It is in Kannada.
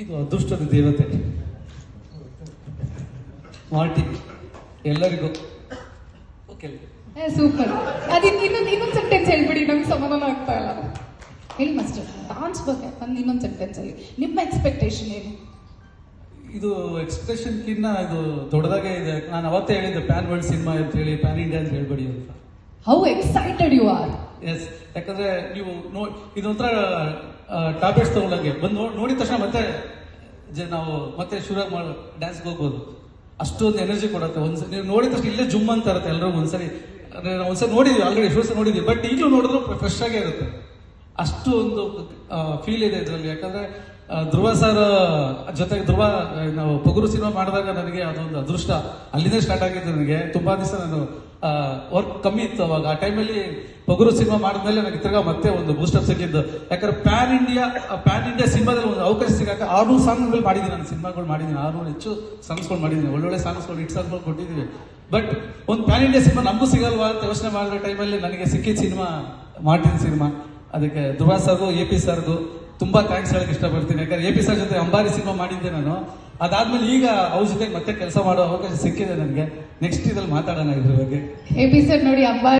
ಇದು ಅದೃಷ್ಟದ ದೇವತೆ. ಮಾರ್ಟಿ ಎಲ್ಲರಿಗೂ. ಓಕೆ ಸೂಪರ್ ಅದಕ್ಕೆ ಇನ್ನೊಂದು ಇನ್ನೊಂದು ಸೆಂಟೆನ್ಸ್ ಹೇಳ್ಬಿಡಿ ನಮ್ಗೆ ಸಮಾಧಾನ ಆಗ್ತಾ ಇಲ್ಲ. ಹೇಳಿ ಮಾಸ್ಟರ್ ಡಾನ್ಸ್ ಬಗ್ಗೆ ಒಂದು ಇನ್ನೊಂದು ಸೆಂಟೆನ್ಸ್ ಅಲ್ಲಿ. ನಿಮ್ಮ ಎಕ್ಸ್ಪೆಕ್ಟೇಷನ್ ಏನು? ಇದು ಎಕ್ಸ್ಪ್ರೆಷನ್ಕಿನ್ನ ಇದು ದೊಡ್ಡದಾಗೆ ಇದೆ. ನಾನು ಅವತ್ತೇ ಹೇಳಿದ್ದೆ ಪ್ಯಾನ್ ವರ್ಲ್ಡ್ ಸಿನಿಮಾ ಅಂತ ಹೇಳಿ ಪ್ಯಾನ್ ಇಂಡಿಯಾ ಅಂತ ಹೇಳ್ಬೇಡಿ ಅಂತ. ಹೌ ಎಕ್ಸೈಟೆಡ್ ಯು ಆರ್ ಎಸ್ ಯಾಕಂದ್ರೆ ನೀವು ನೋ ಇದೊಂಥರ ಟ್ಯಾಬ್ಲೆಟ್ಸ್ ತಗೊಳಂಗೆ ಬಂದು ನೋಡ್- ನೋಡಿದ ತಕ್ಷಣ ಮತ್ತೆ ನಾವು ಮತ್ತೆ ಶುರು ಮಾಡಿ ಡ್ಯಾನ್ಸ್ಗೆ ಹೋಗ್ಬೋದು. ಅಷ್ಟೊಂದು ಎನರ್ಜಿ ಕೊಡುತ್ತೆ. ಒಂದ್ಸರಿ ನೀವು ನೋಡಿದ ತಕ್ಷಣ ಇಲ್ಲೇ ಜುಮ್ ಅಂತ ಇರುತ್ತೆ ಎಲ್ರಿಗೂ ಒಂದ್ಸರಿ. ಒಂದ್ಸರಿ ನೋಡಿದ್ವಿ ಆಲ್ರೆಡಿ ಶೂಸ್ ನೋಡಿದ್ವಿ. ಬಟ್ ಈಗಲೂ ನೋಡಿದ್ರು ಫ್ರೆಶ್ ಆಗೇ ಇರುತ್ತೆ. ಅಷ್ಟು ಒಂದು ಫೀಲ್ ಇದೆ ಇದರಲ್ಲಿ. ಯಾಕಂದ್ರೆ ಧ್ರುವ ಸರ್ ಜೊತೆಗೆ ಧ್ರುವ ನಾವು ಪಗುರು ಸಿನಿಮಾ ಮಾಡಿದಾಗ ನನಗೆ ಅದೊಂದು ಅದೃಷ್ಟ. ಅಲ್ಲಿಂದ ಸ್ಟಾರ್ಟ್ ಆಗಿದ್ದು ನನಗೆ. ತುಂಬಾ ದಿವಸ ನಾನು ವರ್ಕ್ ಕಮ್ಮಿ ಇತ್ತು ಅವಾಗ. ಆ ಟೈಮಲ್ಲಿ ಪಗುರು ಸಿನಿಮಾ ಮಾಡಿದ್ಮೇಲೆ ನನಗೆ ತಿರ್ಗಾ ಮತ್ತೆ ಒಂದು ಬೂಸ್ಟಪ್ ಸಿಕ್ಕಿದ್ದು. ಯಾಕಂದ್ರೆ ಪ್ಯಾನ್ ಇಂಡಿಯಾ ಪ್ಯಾನ್ ಇಂಡಿಯಾ ಸಿನಿಮಾದಲ್ಲಿ ಒಂದು ಅವಕಾಶ ಸಿಗಾಕ ಆರ್ನೂರು ಸಾಂಗ್ಗಳು ಮಾಡಿದ್ದೀನಿ ನಾನು. ಸಿನಿಮಾಗಳು ಮಾಡಿದ್ದೀನಿ. ಆರ್ನೂರು ಹೆಚ್ಚು ಸಾಂಗ್ಸ್ಗಳು ಮಾಡಿದ್ದೀನಿ. ಒಳ್ಳೊಳ್ಳೆ ಸಾಂಗ್ಸ್ಗಳು, ಹಿಟ್ ಸಾಂಗ್ಗಳು ಕೊಟ್ಟಿದ್ದೀವಿ. ಬಟ್ ಒಂದು ಪ್ಯಾನ್ ಇಂಡಿಯಾ ಸಿನಿಮಾ ನಮಗೂ ಸಿಗಲ್ವಾ ಅಂತ ಯೋಚನೆ ಮಾಡಿದ ಟೈಮಲ್ಲಿ ನನಗೆ ಸಿಕ್ಕಿದ ಸಿನಿಮಾ ಮಾರ್ಟಿನ್ ಸಿನಿಮಾ. ಅದಕ್ಕೆ ಧ್ರುವ ಸರ್ಗೂ ಎ ಪಿ ಸರ್ಗೂ ತುಂಬ ಥ್ಯಾಂಕ್ಸ್ ಹೇಳಕ್ಕೆ ಇಷ್ಟಪಡ್ತೀನಿ. ಯಾಕಂದ್ರೆ ಎ ಪಿ ಸರ್ ಜೊತೆ ಅಂಬಾರಿ ಸಿನಿಮಾ ಮಾಡಿದ್ದೆ ನಾನು. ಅದಾದ್ಮೇಲೆ ಈಗ ಅವ್ರ ಜೊತೆ ಮತ್ತೆ ಕೆಲಸ ಮಾಡೋ ಅವಕಾಶ ಸಿಕ್ಕಿದೆ ನನಗೆ. ನೆಕ್ಸ್ಟ್ ಇದ್ರಲ್ಲಿ ಮಾತಾಡೋಣ ಇದ್ರ ಬಗ್ಗೆ. ಎಪಿಸೋಡ್ ನೋಡಿ ಅಂಬಾ